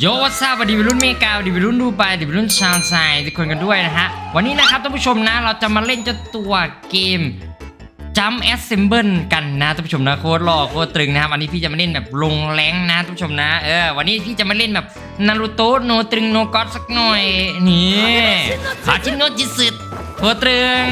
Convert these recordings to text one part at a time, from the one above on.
โยวัสดีวัสดีวัยรุ่นเมกาวัสดีวัยรุ่นดูไบวัสดีวัยรุ่นชาวไซทุกคนกันด้วยนะฮะ วันนี้นะครับท่านผู้ชมนะ เราจะมาเล่นเจ้าตัวเกม Jump Assemble กันนะท่านผู้ชมนะโคตรหล่อโคตรตรึงนะครับวันนี้พี่จะมาเล่นแบบลงแรงนะท่านผู้ชมนะเออวันนี้พี่จะมาเล่นแบบนารูโตะโนตรึงโนก็อดสักหน่อยนี่ขาชินโนจิสึโคตรตรึง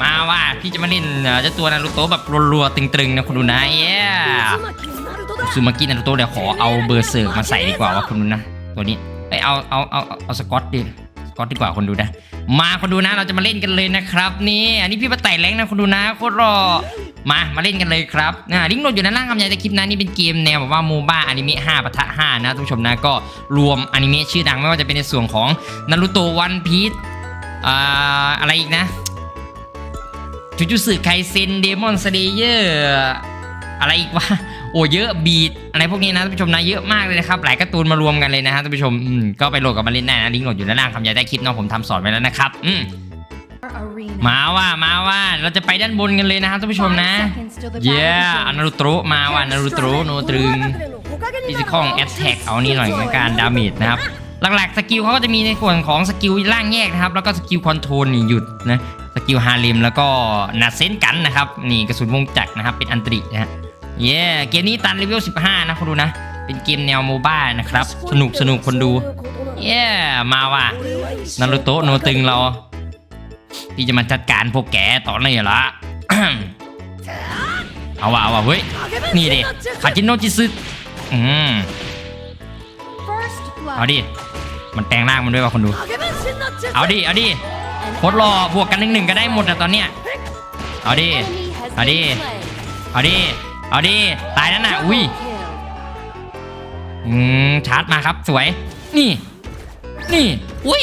มาว่าพี่จะมาเล่นเอ่อเจ้าตัวนารูโตะแบบรัวๆตึงๆนะคุณดูนะเย้ ซูมากินารูโตะเดี๋ยวขอเอาเบอร์เซิร์มาใส่ดีกว่าว่าคุณดูนะ ตัวนี้เอ้ยเอาเอาเอาเอาสกอตดิสกอตดีกว่าคนดูนะ มาคนดูนะเราจะมาเล่นกันเลยนะครับ นี่อันนี้พี่มาไต่แรงนะคนดูนะโคตรรอมามาเล่นกันเลยครับอ่ลิงก์โหลดอยู่ด้านล่างคำใหญ่ในคลิปนะนี่เป็นเกมแนวแบบว่าโมบ้าอนิเมะ5ปะทะ5นะท่านผู้ชมนะก็รวมอนิเมะชื่อดังไม่ว่าจะเป็นในส่วนของนารูโตะวันพีชอ่าอะไรอีกนะจูจูสึไคเซนเดมอนสเลเยอร์อะไรอีกวะ โอ้เยอะบีดอะไรพวกนี้นะท่านผู้ชมนะเยอะมากเลยนะครับหลายการ์ตูนมารวมกันเลยนะฮะท่านผู้ชมอืมก็ไปโหลดกับมาเล่นได้นะลิงก์โหลดอยู่ด้านล่างคำใหญ่ใต้คลิปเนาะผมทำสอนไว้แล้วนะครับอืมมาว่ามาว่าเราจะไปด้านบนกันเลยนะครับท่านผู้ชมนะเย้อนารุโตะมาว่านารุโตะโนตรึงฟิสิคอลแอตแทกเอานี่หน่อยในการดาเมจนะครับ หลักๆสกิลเขาก็จะมีในส่วนของสกิลล่างแยกนะครับ แล้วก็สกิลคอนโทรลนี่หยุดนะ สกิลฮาเลมแล้วก็นาเซนกันนะครับ นี่กระสุนวงจักรนะครับ เป็นอันตรินะฮะ เย้เกมนี้ตันเลเวล15 นะคนดูนะ เป็นเกมแนวโมบ้านะครับ สนุกสนุกคนดู เย้มาว่ะนารุโตะโนตึงเรา ที่จะมาจัดการพวกแกต่อเลยละ เอาว่ะเอาว่ะเฮ้ย นี่ดิคาจิโนจิซึอืมเอาดิ มันแปลงร่างมันด้วยว่ะคนดู เอาดิ เอาดิโคตรรอบวกกันหนึ่งหนึ่งก็ได้หมดอะตอนเนี้ย เอาดิ เอาดิ เอาดิ เอาดิ ตายนั่นน่ะ อุ้ย อืม ชาร์จมาครับ สวย นี่ นี่ อุ้ย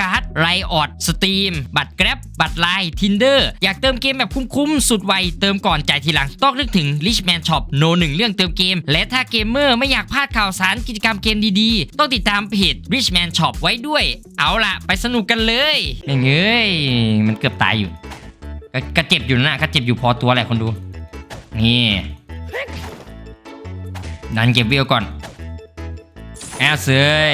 การ์ดไรออดสตรีมบัตรแกร็บบัตรไลน์ทินเดอร์อยากเติมเกมแบบคุ้มๆ สุดไว เติมก่อนจ่ายทีหลัง ต้องนึกถึง Richman Shop โนหนึ่งเรื่องเติมเกม และถ้าเกมเมอร์ไม่อยากพลาดข่าวสารกิจกรรมเกมดีๆ ต้องติดตามเพจ Richman Shop ไว้ด้วย เอาล่ะ ไปสนุกกันเลยอย่างเอ้ยมันเกือบตายอยู่ก็เจ็บอยู่นะก็เจ็บอยู่พอตัวแหละคนดู นี่ดันเก็บวิวก่อนแอลเซย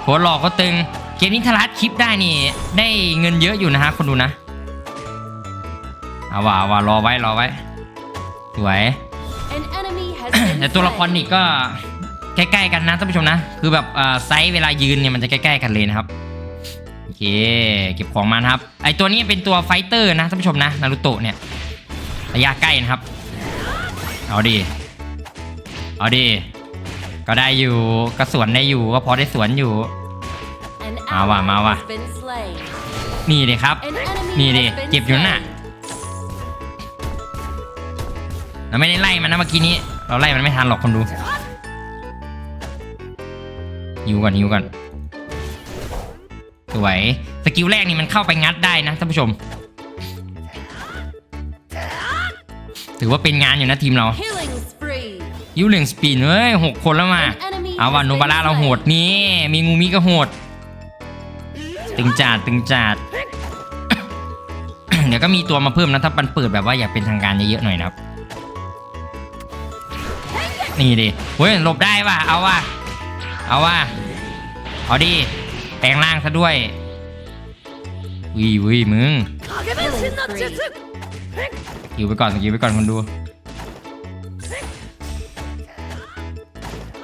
โคตรหลอกก็ตึง กมนี้ทลัดคลิปได้นี่ ได้เงินเยอะอยู่นะฮะคนดูนะ เอาว่าเอาว่ารอไว้รอไว้ สวย แต่ตัวละครนี่ก็ใกล้ๆกันนะท่านผู้ชมนะ คือแบบเอ่อไซส์เวลายืนเนี่ยมันจะใกล้ๆกันเลยนะครับโอเคเก็บของมานะครับ ไอตัวนี้เป็นตัวไฟเตอร์นะท่านผู้ชมนะนารูโตะเนี่ยระยะใกล้นะครับ เอาดิเอาดิก็ได้อยู่ก็สวนได้อยู่ก็พอได้สวนอยู่ มาว่ะมาว่ะนี่เลยครับ นี่ดิเจ็บอยู่น่ะเราไม่ได้ไล่มันนะเมื่อกี้นี้ เราไล่มันไม่ทันหรอกคนดูฮิวก่อนฮิวก่อนสวยสกิลแรกนี่มันเข้าไปงัดได้นะท่านผู้ชม ถือว่าเป็นงานอยู่นะทีมเรายูเหลืองสปีนเฮ้ยหกคนแล้วมา เอาวันโนบาร่าเราโหดนี่ มีงูมิก็โหด ตึงจัดตึงจัดเดี๋ยวก็มีตัวมาเพิ่มนะถ้ามันเปิดแบบว่าอยากเป็นทางการเยอะๆหน่อยนะครับ นี่ดิเฮ้ยหลบได้ว่ะเอาว่ะเอาว่ะเอาดิแปลงร่างซะด้วยวิวิมึงอยู่ไปก่อนอยู่ไปก่อนคนดู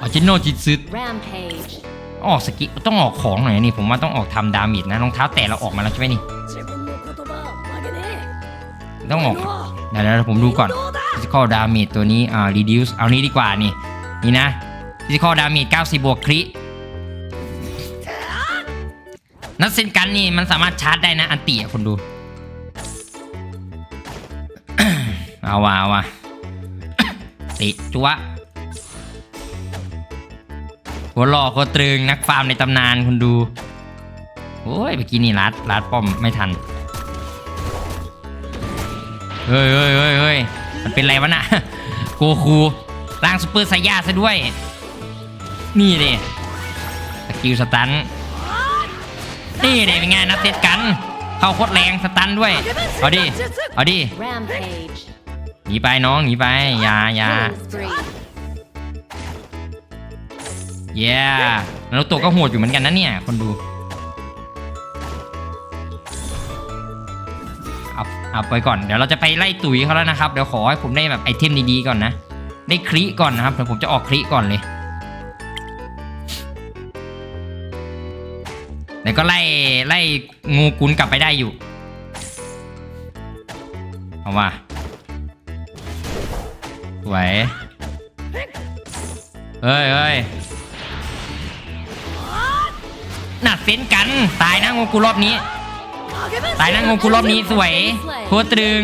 อาจิโนจิตซึ ออกสกิต้องออกของหน่อยนี่ผมว่าต้องออกทำดาเมจนะรองเท้าแตะเราออกมาแล้วใช่ไหมนี่ต้องออกเดี๋ยวเดี๋ยวผมดูก่อน physical damage ตัวนี้อ่า reduce เอานี้ดีกว่านี่นี่นะ physical damage 90 บวกครินัดเซนกันนี่มันสามารถชาร์จได้นะอันตีอะคนดู เอาว่ะเอาว่ะติจัวโค หัวหล่อโคตรตรึงนักฟาร์มในตำนานคุณดูโอ้ยเมื่อกี้นี่รัดรัดป้อมไม่ทันเฮ้ยเฮ้ยเฮ้ยเฮ้ยมันเป็นไรวะน่ะโกคูร่างซูเปอร์ไซย่าซะด้วย นี่ดิสกิลสตันนี่ดิเป็นไงนัดเซตกัน เข้าโคตรแรงสตันด้วย เอาดิ เอาดิ Rampage. หนีไปน้องหนีไปอย่าอย่า Killing spree. เย้นารุโตะก็โหดอยู่เหมือนกันนะเนี่ย คนดู เอาเอาไปก่อน เดี๋ยวเราจะไปไล่ตุ๋ยเขาแล้วนะครับ เดี๋ยวขอให้ผมได้แบบไอเทมดีๆก่อนนะ ได้คลิก่อนนะครับ เดี๋ยวผมจะออกคลิก่อนเลยเดี๋ยวก็ไล่ไล่งูกุนกลับไปได้อยู่ เอาว่าสวยเฮ้ยเฮ้ย น่าเซนกัน ตายนะงูกูรอบนี้ ตายนะงูกูรอบนี้สวยโคตรตรึง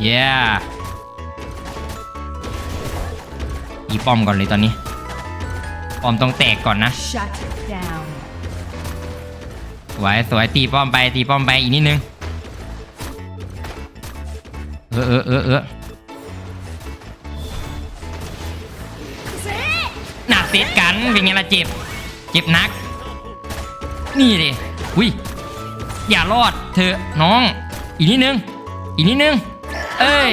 เย้อีป้อมก่อนเลยตอนนี้ ป้อมต้องแตกก่อนนะ สวยสวยตีป้อมไปตีป้อมไปอีกนิดนึง เออเออเออเออ หนักเซตกันเป็นไงล่ะเจ็บ เจ็บนัก นี่ดิอุ้ยอย่ารอดเธอน้อง อีกนิดนึง อีกนิดนึง เอ้ย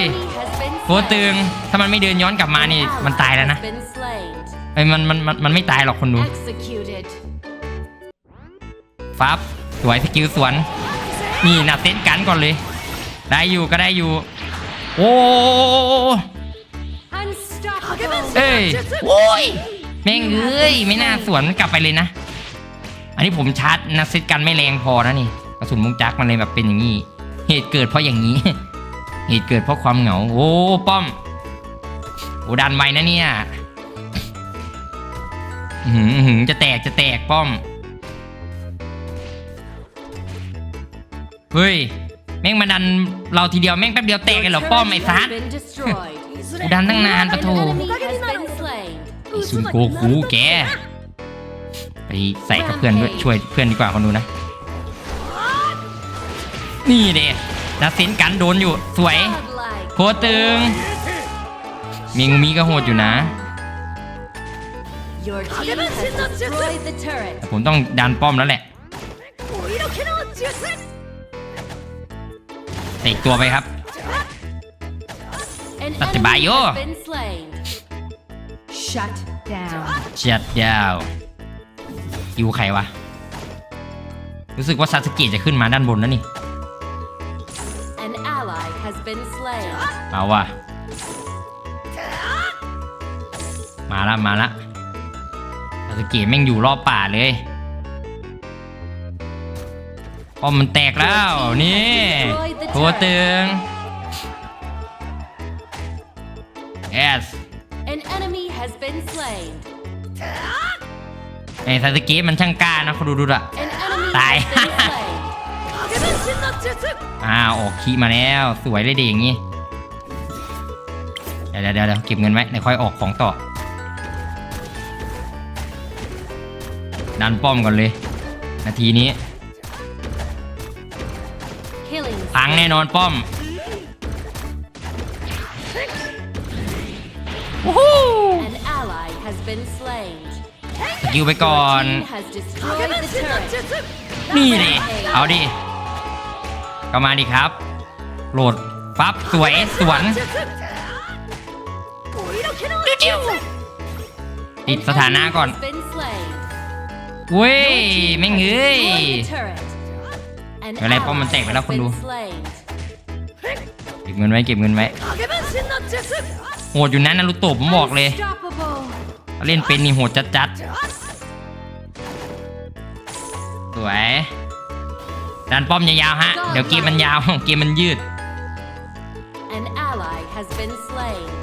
โคตรตึงถ้ามันไม่เดินย้อนกลับมานี่มันตายแล้วนะไอ้ยมันมันมันมันไม่ตายหรอกคนดูฟับสวยสกิลสวน นี่นับเต้นกันก่อนเลย ได้อยู่ก็ได้อยู่ โอ้เอ้ยโอ้ย แม่งเอ้ยไม่น่าสวนกลับไปเลยนะ อันนี้ผมชาร์จนักเซตกันไม่แรงพอนะนี่กระสุนมุงจักมันเลยแบบเป็นอย่างนี้ เหตุเกิดเพราะอย่างนี้ เหตุเกิดเพราะความเหงา โอ้ป้อมโอ้ดันไวนะเนี่ยอื้อหืออื้อหือจะแตกจะแตกป้อม เฮ้ย แม่งมาดันเราทีเดียวแม่งแป๊บเดียวแตกเลยเหรอป้อมไอ้ซัด Been destroyed. กูดันตั้งนานปะ An โถ ไอซุนโกคูแก ไปใส่กับเพื่อนด้วยช่วยเพื่อนดีกว่าคนดูนะ นี่เด็ดัดสินกันโดนอยู่สวยโคตรตึงมีงูมีก็โหดอยู่นะ ผมต้องดันป้อมแล้วแหละเตะตัวไปครับ An Date enemy bayo. has been slain. Shut down. เชียดยาวคิวใครวะ รู้สึกว่าซาสเกะจะขึ้นมาด้านบนแล้วนี่ An ally has been slain. เอาว่ะ มาละมาละซาสเกะแม่งอยู่รอบป่าเลยป้อมมันแตกแล้วนี่โคตรตึง yes An enemy has been slain. ไอ้ซาสเกะมันช่างกล้านะคุณดูดูอะ An enemy Die. has been slain. อ้าวออกคีย์มาแล้ว สวยเลยดีอย่างงี้ เดี๋ยวเดี๋ยวเดี๋ยวเก็บเงินไว้เดี๋ยวค่อยออกของต่อ ดันป้อมก่อนเลย นาทีนี้ Killing พังแน่นอนป้อมวู้ ally has been slain. สกิลไปก่อน Team has destroyed the turret. นี่ดิ เอาดิ ก็มาดิครับ โหลดปั๊บสวย สวนติดสถานะก่อน Has been slain. เว้ยแม่งเอ้ย Destroy the turret. An เดี๋ยวอะไรป้อมมันแตกไปแล้ว ally คนดู has been slain. เก็บเงินไว้ เก็บเงินไว้โหดอยู่นะนารุโตะผมบอกเลย Unstoppable. เล่นเป็นนี่โหดจัดๆสวยดันป้อมยาวๆฮะ เดี๋ยวเกมมันยาว เกมมันยืด An ally has been slain.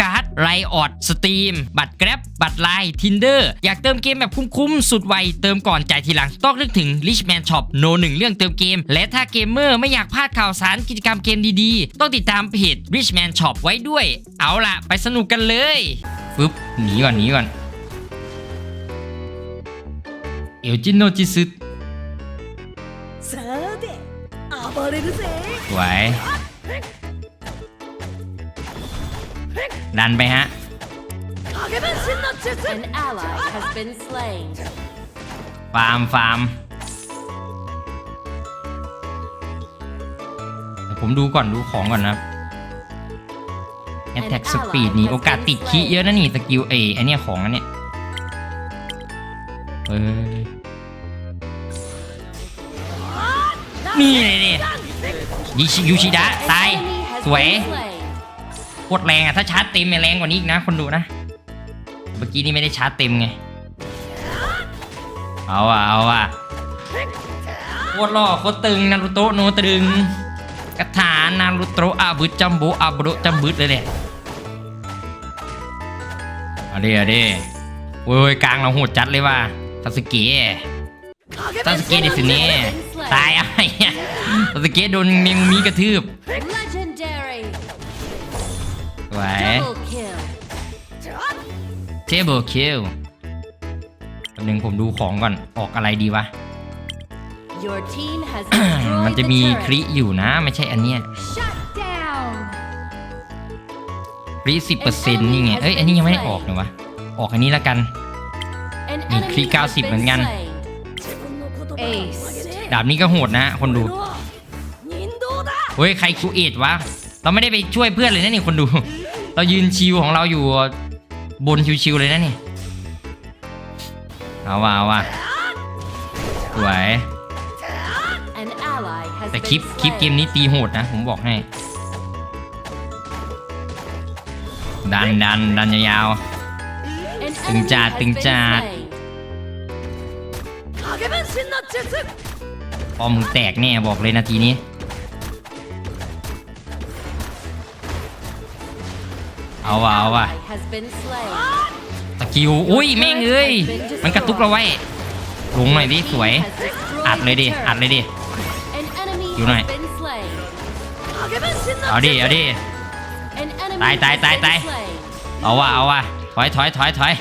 การ์ไลออดสตรีมบัตรแกร็บบัตรไลน์ทินเดอร์อยากเติมเกมแบบคุ้มๆ สุดไว เติมก่อนจ่ายทีหลัง ต้องนึกถึง Richman Shop โนหนึ่งเรื่องเติมเกม และถ้าเกมเมอร์ไม่อยากพลาดข่าวสารกิจกรรมเกมดีๆ ต้องติดตามเพจ Richman Shop ไว้ด้วย เอาล่ะ ไปสนุกกันเลยฟึบหนีก่อนหนีก่อนเอวจินโนจิซึไหว ดันไปฮะฟาร์มฟาร์มผมดูก่อนดูของก่อนนะแอตแทกสปีดนี่โอกาสติดขี้เยอะนะนี่สกิลเอไอเนี่ยของอันเนี่ยเฮ้ยนี่นี่นี่ยูชิยูชิดะตาย สวย โคตรแรงอะถ้าชาร์จเต็มเนี่ยแรงกว่านี้อีกนะคนดูนะ เมื่อกี้นี่ไม่ได้ชาร์จเต็มไง เอาอะเอาอะโคตรหล่อโคตรตึงนารูโตะโนตรึงกระถานารูโตะอาบุจัมโบอาบุโรจัมบึดเลยเนี่ยเอาดิเอาดิโอ้ยกลางเราโหดจัดเลยว่ะซาสเกะซาสเกะดิสเน่ตายอะไรอะซาสเกะโดนเมงมีกระทืบ วย เทเบิลคิลแป๊บนึงผมดูของก่อน ออกอะไรดีวะ มันจะมีคริอยู่นะ ไม่ใช่อันเนี้ยคริสิบเปอร์เซ็นต์นี่ไง เอ้ย อันนี้ยังไม่ได้ออกเลยวะ ออกอันนี้แล้วกันอีกคริเก้าสิบเหมือนกัน ดาบนี้ก็โหดนะคนดู เฮ้ย ใครคูเอทวะ เราไม่ได้ไปช่วยเพื่อนเลยนะนี่คนดู เรายืนชิวของเราอยู่บนชิวๆเลยนะนี่ เอาว่ะเอาว่ะสวยแต่คลิปคลิปเกมนี้ตีโหดนะ ผมบอกให้ ดันดันดันยาวๆตึงจัดตึงจัดพอมึงแตกแน่บอกเลยนาทีนี้ เอาว่ะเอาว่ะสกิลอุ้ยแม่งเอ้ยมันกระตุกเราไว้ลุงหน่อยดิสวย อัดเลยดิอัดเลยดิอยู่หน่อยเอาดิเอาดิตายตายตายตายเอาว่ะเอาว่ะถอยถอยถอยถอย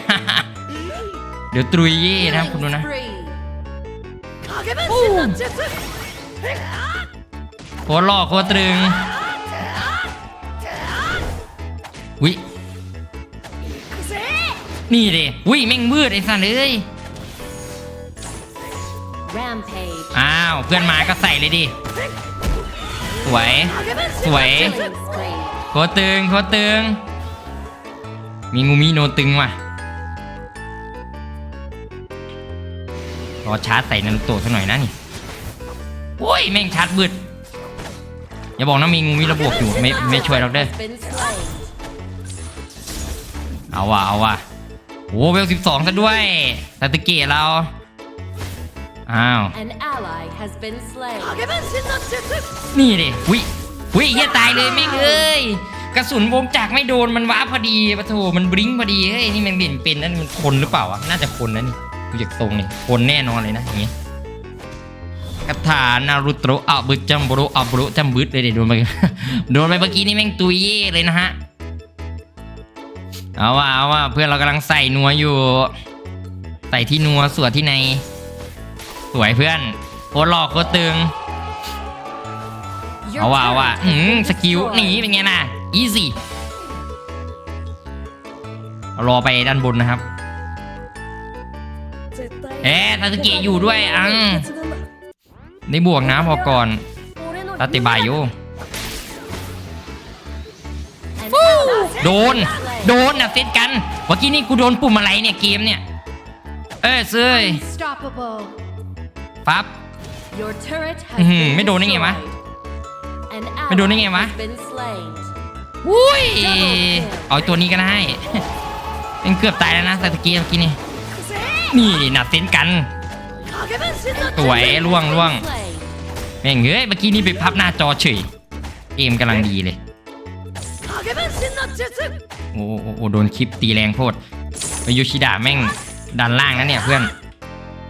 เดี๋ยวตรุยยี่นะคุณดูนะโคตรหล่อโคตรตึง วินี่ดิวิแม่งมืดไอ้สันเอ้ยอ้าว เพื่อนมาก็ใส่เลยดิ สวย สวยโคตึงโคตึง มีงูมีโนตึงว่ะ รอชาร์จใส่นันโตะซะหน่อยนะนี่โอ้ย แม่งชาร์จบืดอย่าบอกนะมีงูมีระบบอยู่ ไม่ไม่ช่วยเราได้ เอาว่ะเอาว่ะโอ้เวลสิบสองซะด้วยตตะเกียเรา อ้าว An ally has been นี่ดิวิวิเฮียตายเลยไม่เคยกระสุนวงจักรไม่โดนมันว้าพอดีปะโถมันบลิ้งพอดีเฮ้ยนี่มันเปลี่ยนเป็นนั่นมันคนหรือเปล่าอะน่าจะคนนะนี่ดูจากตรงนี่คนแน่นอนเลยนะอย่างงี้คาถานารุโตะอับุจัมบุรุอับุรุจัมบุตเลยเดี๋ยวโดนไป โดนไปเมื่อกี้นี่แม่งตุยเย่เลยนะฮะ เอาว่าเอาว่าเพื่อนเรากำลังใส่นัวอยู่ ใส่ที่นัวสวดที่ใน สวยเพื่อนโคตรหลอกโคตรตึง เอาว่าเอาว่าอืมสกิลหนีเป็นไงน่ะอีซี่รอไปด้านบนนะครับเอ๊ะทาสเกิอยู่ด้วยอังได้บวกนะพอก่อนตาติบายอยู่ โดน โดนนะเซตกัน เมื่อกี้นี่กูโดนปุ่มอะไรเนี่ยเกมเนี่ย เอ้ยเซยปั๊บไม่โดนได้ไงวะ ไม่โดนได้ไงวะอุ้ย เอาตัวนี้ก็ได้เป็นเกือบตายแล้วนะแต่ะกี้เมื่อกี้นี่ นี่หนับเซนกันสวยร่วงร่วงแม่งเอ้ยเมื่อกี้นี่ไปพับหน้าจอเฉย เกมกำลังดีเลย โอ้โอ้โอ้โดนคลิปตีแรงโพดไปยูชิดะแม่งดันล่างนะเนี่ยเพื่อน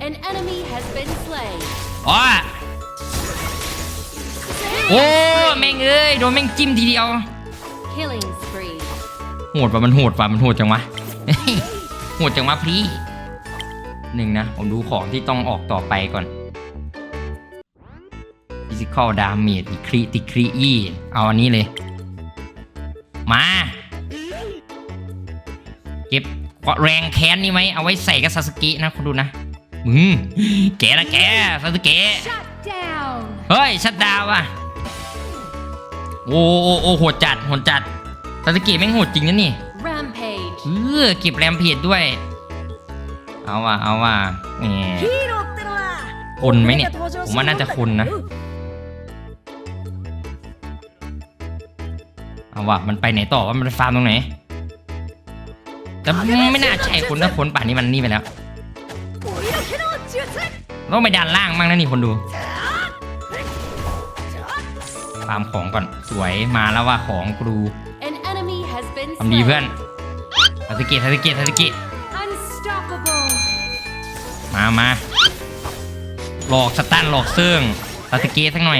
An enemy has been slain. อ๋อโอ้แม่งเอ้ยโดนแม่งจิ้มทีเดียว Killing spree. โหดว่ะมันโหดว่ะมันโหดจังวะโหดจังวะพี่หนึ่งนะ ผมดูของที่ต้องออกต่อไปก่อน Physical Damage อีคริติครีอีเอาอันนี้เลย มา เก็บแรงแค้นนี่ไหมเอาไว้ใส่กับซาสึกินะคุณดูนะอืมแกนะแกซาสึเกะเฮ้ยชัดดาวอะโอ้โอ้โหดจัดหดจัดซาสึเกะแม่งโหดจริงนะนี่เออเก็บแรมเพจด้วย เอาว่ะเอาว่ะเนี่คนไหมเนี่ย ผมว่าน่าจะคนนะ เอาว่ามันไปไหนต่อว่ามันฟาร์มตรงไหน แต่ไม่น่าใช่คนนะคนป่านี้มันนี่ไปแล้วต้องไปด้านล่างมั้งนะนี่คนดูฟาร์มของก่อนสวยมาแล้วว่าของครูทำดีเพื่อนทาสกิทาสกิทาสกิมามาหลอกสตันหลอกเสื่องทาสกิสักหน่อย